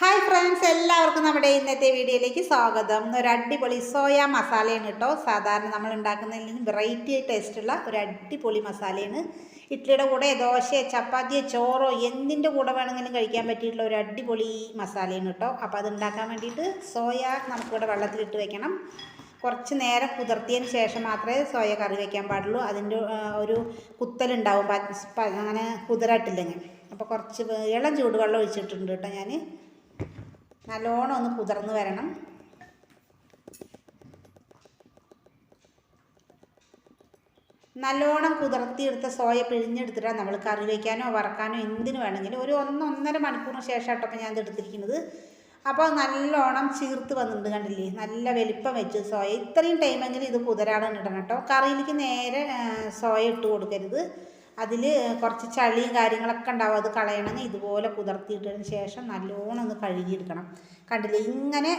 Hi friends എല്ലാവർക്കും നമ്മുടെ ഇന്നത്തെ വീഡിയോയിലേക്ക് സ്വാഗതം. ഒരു അടിപൊളി സോയ മസാലയാണ് കേട്ടോ സാധാരണ നമ്മൾ ഉണ്ടാക്കുന്നതിൽ നിന്ന് വെറൈറ്റി ടേസ്റ്റുള്ള ഒരു അടിപൊളി മസാലയാണ് ഇഡ്ഡലിയുടെ കൂടെ ദോശ ചപ്പാത്തിയോ ചോറോ എന്തിന്റെ കൂടെ വേണമെങ്കിലും കഴിക്കാൻ പറ്റിയിട്ടുള്ള ഒരു അടിപൊളി മസാലയാണ് കേട്ടോ അപ്പോൾ അത് ഉണ്ടാക്കാൻ വേണ്ടിയിട്ട് സോയ നമുക്കിവിടെ വെള്ളത്തിലിട്ട് വെക്കണം. കുറച്ച് നേരം കുതിർത്തിയതിന് ശേഷം മാത്രമേ സോയ കറി വയ്ക്കാൻ പാടുള്ളൂ. അതിന്റെ ഒരു കുത്തലുണ്ടാവും. അങ്ങനെ കുതിരട്ടില്ലെങ്കിൽ അപ്പോൾ കുറച്ച് ഇളം ചൂടുവെള്ളം ഒഴിച്ചിട്ടുണ്ട് കേട്ടോ ഞാൻ നല്ലോണം ഒന്ന് കുതിർന്ന് വരണം. നല്ലോണം കുതിർത്തിയെടുത്ത സോയ പിഴിഞ്ഞെടുത്തിട്ടാണ് നമ്മൾ കറി വയ്ക്കാനോ വറക്കാനോ എന്തിനു വേണമെങ്കിലും ഒരു ഒന്ന് ഒന്നര മണിക്കൂറിന് ശേഷം ആട്ടപ്പം ഞാൻ ഇത് എടുത്തിരിക്കുന്നത്. അപ്പോൾ നല്ലോണം ചീർത്ത് വന്നിട്ടുണ്ട് കണ്ടില്ലേ? നല്ല വലിപ്പം വെച്ച് സോയ. ഇത്രയും ടൈമെങ്കിലും ഇത് കുതിരാതെ ഇടണം കേട്ടോ. കറിയിലേക്ക് നേരെ സോയ ഇട്ട് കൊടുക്കരുത്. അതിൽ കുറച്ച് ചളിയും കാര്യങ്ങളൊക്കെ ഉണ്ടാവും. അത് കളയണമെങ്കിൽ ഇതുപോലെ കുതിർത്തിയിട്ടതിന് ശേഷം നല്ലോണം ഒന്ന് കഴുകിയെടുക്കണം. കണ്ടില്ലേ? ഇങ്ങനെ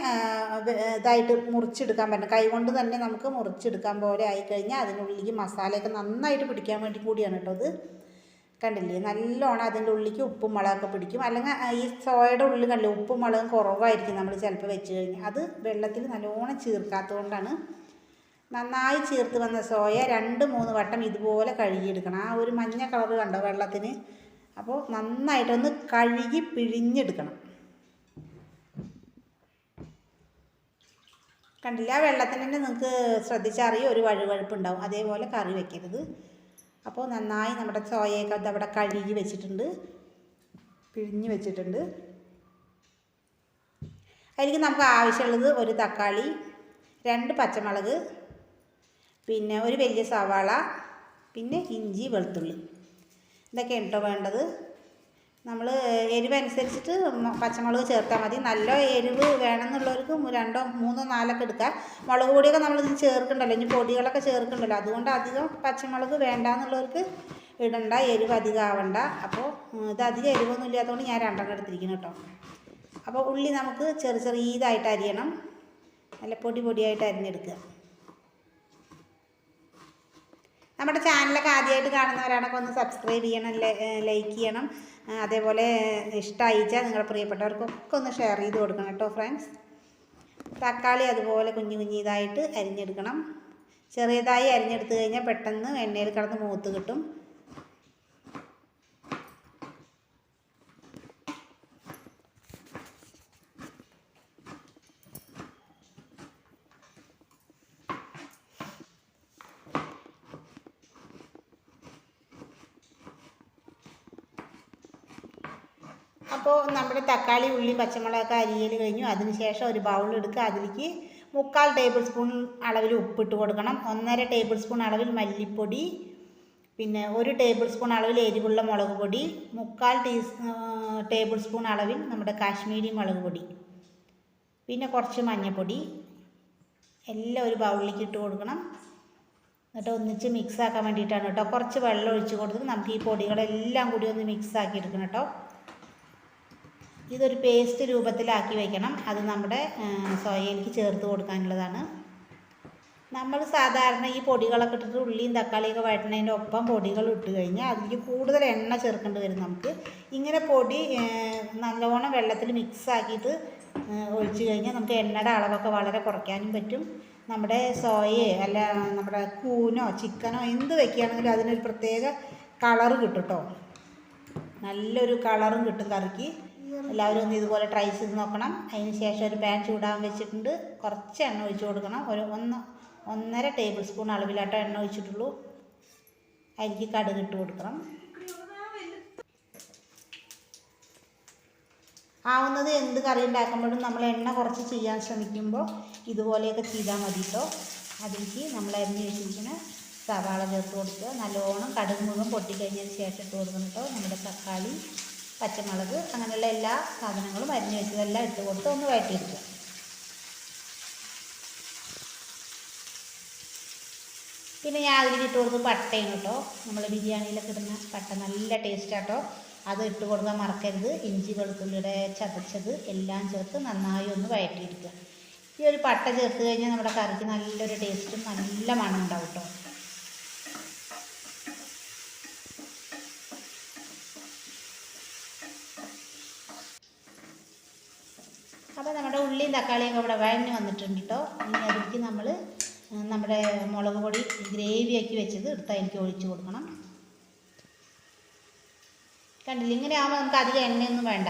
ഇതായിട്ട് മുറിച്ചെടുക്കാൻ പറ്റും കൈകൊണ്ട് തന്നെ നമുക്ക് മുറിച്ചെടുക്കാൻ പോലെ ആയിക്കഴിഞ്ഞാൽ അതിനുള്ളിലേക്ക് മസാലയൊക്കെ നന്നായിട്ട് പിടിക്കാൻ വേണ്ടി കൂടിയാണ് കേട്ടോ അത്. കണ്ടില്ലേ? നല്ലോണം അതിന്റെ ഉള്ളിലേക്ക് ഉപ്പും മുളകൊക്കെ പിടിക്കും. അല്ലെങ്കിൽ ഈ സോയയുടെ ഉള്ളിൽ കണ്ടില്ലേ? ഉപ്പും മുളകും കുറവായിരിക്കും നമ്മൾ ചിലപ്പോൾ വെച്ച് കഴിഞ്ഞാൽ. അത് വെള്ളത്തിൽ നല്ലോണം ചീർക്കാത്തതുകൊണ്ടാണ് നന്നായി ചേർത്ത് വന്ന സോയ രണ്ട് മൂന്ന് വട്ടം ഇതുപോലെ കഴുകിയെടുക്കണം. ആ ഒരു മഞ്ഞ കളർ കണ്ടോ വെള്ളത്തിന്? അപ്പോൾ നന്നായിട്ടൊന്ന് കഴുകി പിഴിഞ്ഞെടുക്കണം. കണ്ടില്ല? വെള്ളത്തിന് തന്നെ നിങ്ങൾക്ക് ശ്രദ്ധിച്ചറിയും ഒരു വഴുവഴുപ്പുണ്ടാവും. അതേപോലെ കറി വെക്കരുത്. അപ്പോൾ നന്നായി നമ്മുടെ സോയയൊക്കെ അവിടെ കഴുകി വെച്ചിട്ടുണ്ട്. പിഴിഞ്ഞ് വെച്ചിട്ടുണ്ട്. അതിലേക്ക് നമുക്ക് ആവശ്യമുള്ളത് ഒരു തക്കാളി രണ്ട് പച്ചമുളക് പിന്നെ ഒരു വലിയ സവാള പിന്നെ ഇഞ്ചി വെളുത്തുള്ളി. ഇതൊക്കെയാണ് കേട്ടോ വേണ്ടത്. നമ്മൾ എരിവ് അനുസരിച്ചിട്ട് പച്ചമുളക് ചേർത്താൽ മതി. നല്ല എരിവ് വേണമെന്നുള്ളവർക്ക് രണ്ടോ മൂന്നോ നാലൊക്കെ എടുക്കാം. മുളക് പൊടിയൊക്കെ നമ്മൾ ഇതിന് ചേർക്കണ്ടല്ലോ. ഇനി പൊടികളൊക്കെ ചേർക്കണ്ടല്ലോ. അതുകൊണ്ട് അധികം പച്ചമുളക് വേണ്ടാന്നുള്ളവർക്ക് ഇടണ്ട. എരിവ് അധികം ആവണ്ട. അപ്പോൾ ഇത് അധികം എരിവൊന്നും ഇല്ലാത്തതുകൊണ്ട് ഞാൻ രണ്ടെണ്ണം എടുത്തിരിക്കുന്നു കേട്ടോ അപ്പോൾ ഉള്ളി നമുക്ക് ചെറു ചെറിയതായിട്ട് അരിയണം. നല്ല പൊടി പൊടിയായിട്ട് അരിഞ്ഞെടുക്കുക. നമ്മുടെ ചാനലൊക്കെ ആദ്യമായിട്ട് കാണുന്നവരാണൊക്കെ ഒന്ന് സബ്സ്ക്രൈബ് ചെയ്യണം ലൈക്ക് ചെയ്യണം. അതേപോലെ ഇഷ്ടമായിച്ചാൽ നിങ്ങളുടെ പ്രിയപ്പെട്ടവർക്കൊക്കെ ഒന്ന് ഷെയർ ചെയ്ത് കൊടുക്കണം കേട്ടോ ഫ്രണ്ട്സ് തക്കാളി അതുപോലെ കുഞ്ഞു കുഞ്ഞിതായിട്ട് അരിഞ്ഞെടുക്കണം. ചെറിയതായി അരിഞ്ഞെടുത്ത് കഴിഞ്ഞാൽ പെട്ടെന്ന് എണ്ണയിൽ കിടന്ന് മൂത്ത് കിട്ടും. അപ്പോൾ നമ്മുടെ തക്കാളി ഉള്ളി പച്ചമുളകൊക്കെ അരിയൽ കഴിഞ്ഞു. അതിനുശേഷം ഒരു ബൗൾ എടുക്കുക അതിലേക്ക് മുക്കാൽ ടേബിൾ സ്പൂൺ അളവിൽ ഉപ്പിട്ട് കൊടുക്കണം. ഒന്നര ടേബിൾ സ്പൂൺ അളവിൽ മല്ലിപ്പൊടി പിന്നെ ഒരു ടേബിൾ സ്പൂൺ അളവിൽ എരിവുള്ള മുളക് പൊടി മുക്കാൽ ടീ ടേബിൾ സ്പൂൺ അളവിൽ നമ്മുടെ കാശ്മീരി മുളക് പൊടി പിന്നെ കുറച്ച് മഞ്ഞൾപ്പൊടി എല്ലാം ഒരു ബൗളിലേക്ക് ഇട്ട് കൊടുക്കണം. എന്നിട്ട് ഒന്നിച്ച് മിക്സ് ആക്കാൻ വേണ്ടിയിട്ടാണ് കേട്ടോ. കുറച്ച് വെള്ളം ഒഴിച്ച് കൊടുത്തിട്ട് നമുക്ക് ഈ പൊടികളെല്ലാം കൂടി ഒന്ന് മിക്സ് ആക്കി എടുക്കണം കേട്ടോ. ഇതൊരു പേസ്റ്റ് രൂപത്തിലാക്കി വയ്ക്കണം അത് നമ്മുടെ സോയയിലേക്ക് ചേർത്ത് കൊടുക്കാനുള്ളതാണ്. നമ്മൾ സാധാരണ ഈ പൊടികളൊക്കെ ഇട്ടിട്ട് ഉള്ളിയും തക്കാളിയൊക്കെ വഴറ്റുന്നതിന്റെ ഒപ്പം പൊടികൾ ഇട്ട് കഴിഞ്ഞാൽ അതിലേക്ക് കൂടുതൽ എണ്ണ ചേർക്കേണ്ടി വരും നമുക്ക്. ഇങ്ങനെ പൊടി നല്ലവണ്ണം വെള്ളത്തിൽ മിക്സ് ആക്കിയിട്ട് ഒഴിച്ചു കഴിഞ്ഞാൽ നമുക്ക് എണ്ണയുടെ അളവൊക്കെ വളരെ കുറയ്ക്കാനും പറ്റും. നമ്മുടെ സോയയോ അല്ല നമ്മുടെ കൂനോ ചിക്കനോ എന്ത് വെക്കുകയാണെങ്കിലും അതിനൊരു പ്രത്യേക കളറ് കിട്ടും കേട്ടോ നല്ലൊരു കളറും കിട്ടും കറിക്ക്. എല്ലാവരും ഒന്ന് ഇതുപോലെ ട്രൈ ചെയ്ത് നോക്കണം. അതിന് ശേഷം ഒരു പാൻ ചൂടാൻ വെച്ചിട്ടുണ്ട്. കുറച്ച് എണ്ണ ഒഴിച്ചു കൊടുക്കണം. ഒരു ഒന്ന് ഒന്നര ടേബിൾ സ്പൂൺ അളവിലാട്ടോ എണ്ണ ഒഴിച്ചിട്ടുള്ളൂ. അതിലേക്ക് കടുക് ഇട്ട് കൊടുക്കണം. ആവുന്നത് എന്ത് കറി ഉണ്ടാക്കുമ്പോഴും നമ്മൾ എണ്ണ കുറച്ച് ചെയ്യാൻ ശ്രമിക്കുമ്പോൾ ഇതുപോലെയൊക്കെ ചെയ്താൽ മതി കേട്ടോ അതിലേക്ക് നമ്മൾ എണ്ണ വെച്ചിരിക്കുന്ന സവാള ചേർത്ത് കൊടുക്കുക നല്ലോണം കടുക് മുഴുവൻ പൊട്ടിക്കഴിഞ്ഞതിന് ശേഷം ഇട്ട് കൊടുക്കണം കേട്ടോ നമ്മുടെ തക്കാളി പച്ചമുളക് അങ്ങനെയുള്ള എല്ലാ സാധനങ്ങളും അരിഞ്ഞ് വെച്ചതെല്ലാം ഇട്ട് കൊടുത്ത് ഒന്ന് വഴറ്റിയെടുക്കുക. പിന്നെ ഞാൻ അതിൽ ഇട്ട് കൊടുത്ത് പട്ടയാണ് കേട്ടോ. നമ്മൾ ബിരിയാണിയിലൊക്കെ ഇടുന്ന പട്ട നല്ല ടേസ്റ്റ് ആട്ടോ. അത് ഇട്ട് കൊടുക്കാൻ മറക്കരുത്. ഇഞ്ചി വെളുത്തുള്ളിയുടെ ചതച്ചത് എല്ലാം ചേർത്ത് നന്നായി ഒന്ന് വഴറ്റിയെടുക്കുക. ഈ ഒരു പട്ട ചേർത്ത് കഴിഞ്ഞാൽ നമ്മുടെ കറിക്ക് നല്ലൊരു ടേസ്റ്റും നല്ല മണം ഉണ്ടാവും കേട്ടോ. അപ്പോൾ നമ്മുടെ ഉള്ളിയും തക്കാളിയൊക്കെ ഇവിടെ വഴഞ്ഞ് വന്നിട്ടുണ്ട് കേട്ടോ ഇനി അതിലേക്ക് നമ്മൾ നമ്മുടെ മുളക് പൊടി ഗ്രേവിയാക്കി വെച്ചത് എടുത്ത് അതിലേക്ക് ഒഴിച്ചു കൊടുക്കണം. കണ്ടില്ല? ഇങ്ങനെ ആകുമ്പോൾ നമുക്ക് അധികം എണ്ണയൊന്നും വേണ്ട.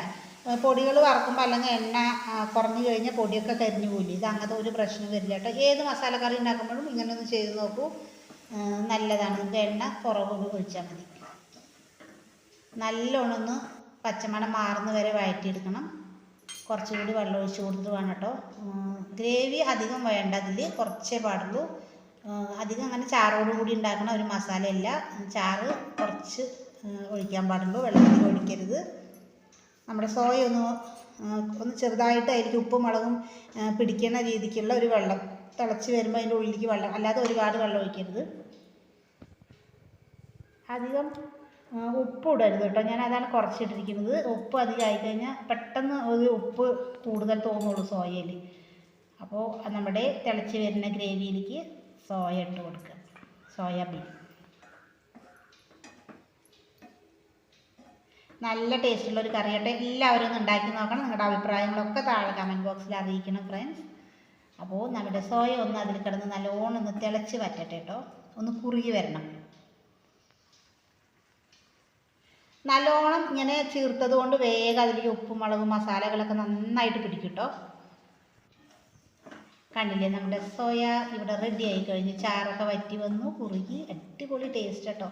പൊടികൾ വറക്കുമ്പോൾ അല്ലെങ്കിൽ എണ്ണ കുറഞ്ഞു കഴിഞ്ഞാൽ പൊടിയൊക്കെ കരിഞ്ഞു പോയില്ല ഇത് അങ്ങനത്തെ ഒരു പ്രശ്നം വരില്ല കേട്ടോ ഏത് മസാലക്കറി ഉണ്ടാക്കുമ്പോഴും ഇങ്ങനെ ഒന്ന് ചെയ്ത് നോക്കൂ. നല്ലതാണ്. നമുക്ക് എണ്ണ കുറവ് ഒഴിച്ചാൽ മതി. നല്ലോണം ഒന്ന് പച്ചമണം മാറുന്ന വരെ വഴറ്റിയെടുക്കണം. കുറച്ചുകൂടി വെള്ളം ഒഴിച്ച് കൊടുത്ത് വേണം കേട്ടോ. ഗ്രേവി അധികം വേണ്ട അതിൽ കുറച്ചേ പാടുള്ളൂ. അധികം അങ്ങനെ ചാറോട് കൂടി ഉണ്ടാക്കുന്ന ഒരു മസാലയല്ല. ചാറ് കുറച്ച് ഒഴിക്കാൻ പാടുള്ളൂ. വെള്ളത്തിൽ ഒഴിക്കരുത്. നമ്മുടെ സോയ ഒന്ന് ഒന്ന് ചെറുതായിട്ട് അതിലേക്ക് ഉപ്പും മുളകും പിടിക്കുന്ന രീതിക്കുള്ള ഒരു വെള്ളം. തിളച്ച് വരുമ്പോൾ അതിന്റെ ഉള്ളിലേക്ക് വെള്ളം അല്ലാതെ ഒരുപാട് വെള്ളം ഒഴിക്കരുത്. അധികം ഉപ്പ് ഇടരുത് കേട്ടോ. ഞാൻ അതാണ് കുറച്ചിട്ടിരിക്കുന്നത്. ഉപ്പ് അധികം ആയിക്കഴിഞ്ഞാൽ പെട്ടെന്ന് ഒരു ഉപ്പ് കൂടുതൽ തോന്നുള്ളൂ സോയയിൽ അപ്പോൾ നമ്മുടെ തിളച്ച് വരുന്ന ഗ്രേവിയിലേക്ക് സോയ ഇട്ട് കൊടുക്കുക. സോയാബീൻ നല്ല ടേസ്റ്റുള്ള ഒരു കറിയായിട്ട് എല്ലാവരും ഒന്ന് ഉണ്ടാക്കി നോക്കണം. നിങ്ങളുടെ അഭിപ്രായങ്ങളൊക്കെ താഴെ കമന്റ് ബോക്സിൽ അറിയിക്കണം ഫ്രണ്ട്സ് അപ്പോൾ നമ്മുടെ സോയ ഒന്ന് അതിൽ കിടന്ന് നല്ലോണം ഒന്ന് തിളച്ച് വറ്റട്ടെ കേട്ടോ. ഒന്ന് കുറുകി വരണം. നല്ലോണം ഇങ്ങനെ ചീർത്തത് കൊണ്ട് വേഗം അതിലേക്ക് ഉപ്പും മുളകും മസാലകളൊക്കെ നന്നായിട്ട് പിടിക്കും കണ്ടില്ലേ നമ്മുടെ സോയ ഇവിടെ റെഡി ആയി കഴിഞ്ഞു. ചാറൊക്കെ വറ്റി വന്നു കുറുകി അടിപൊളി ടേസ്റ്റ് കേട്ടോ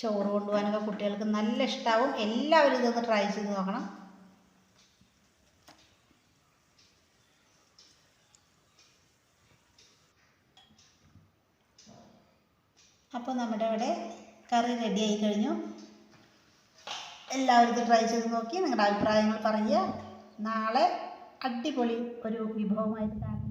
ചോറ് കൊണ്ടുപോകാനൊക്കെ കുട്ടികൾക്ക് നല്ല ഇഷ്ടമാവും എല്ലാവരും ഇതൊന്ന് ട്രൈ ചെയ്ത് നോക്കണം. അപ്പോൾ നമ്മുടെ ഇവിടെ കറി റെഡി ആയി കഴിഞ്ഞു. എല്ലാവരും ഇത് ട്രൈ ചെയ്ത് നോക്കി നിങ്ങളുടെ അഭിപ്രായങ്ങൾ പറയുക. നാളെ അടിപൊളി ഒരു വിഭവമായിട്ട് കാണുന്നത്